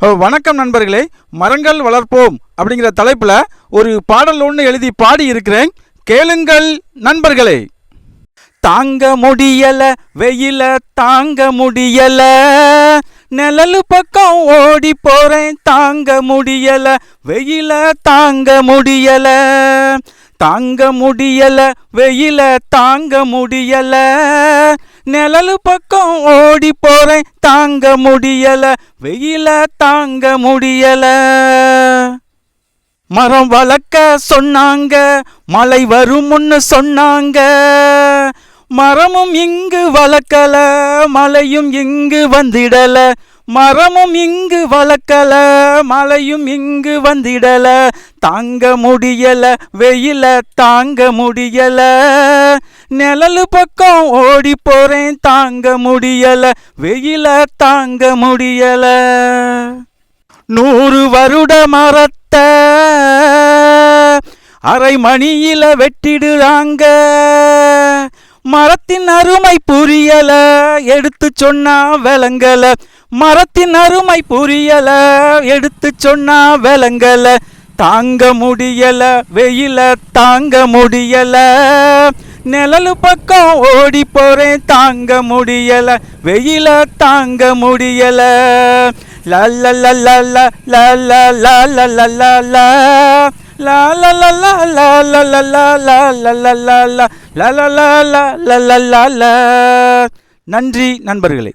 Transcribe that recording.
வணக்கம் நண்பர்களே மரங்கள் வளர்ப்போம் அப்படிங்கிற தலைப்பில் ஒரு பாடல் ஒன்று எழுதி பாடி இருக்கிறேன். கேளுங்கள் நண்பர்களே. தாங்க முடியல வெயில தாங்க முடியல. நிழலு பக்கம் ஓடி போறேன் தாங்க முடியல வெயில தாங்க முடியல. தாங்க முடியல வெயில தாங்க முடியல. நிழலு பக்கம் ஓடி போறேன். தாங்க முடியல. வெயில தாங்க முடியல. மரம் வளர்க்க சொன்னாங்க. மழை வரும்னு சொன்னாங்க. மரமும் இங்கு வளர்க்கல. மலையும் இங்கு வந்திடல. மரமும் இங்கு வளர்க்கல. மலையும் இங்கு வந்திடல. தாங்க முடியல. வெயில தாங்க முடியல. நிழலு பக்கம் ஓடி போறேன் தாங்க முடியல. வெயில தாங்க முடியல. நூறு வருட மரத்தை அரை மணியில வெட்டிடுறாங்க. மரத்தின் அருமை புரியல எடுத்து சொன்னா விளங்கல. மரத்தின் அருமை புரியல எடுத்து சொன்னா விளங்கல. தாங்க முடியல வெயில தாங்க முடியல. நிழலு பக்கம் ஓடி போறேன் தாங்க முடியல வெயில தாங்க முடியல லல்ல லல்ல லல்ல லல்ல லல்ல நன்றி நண்பர்களே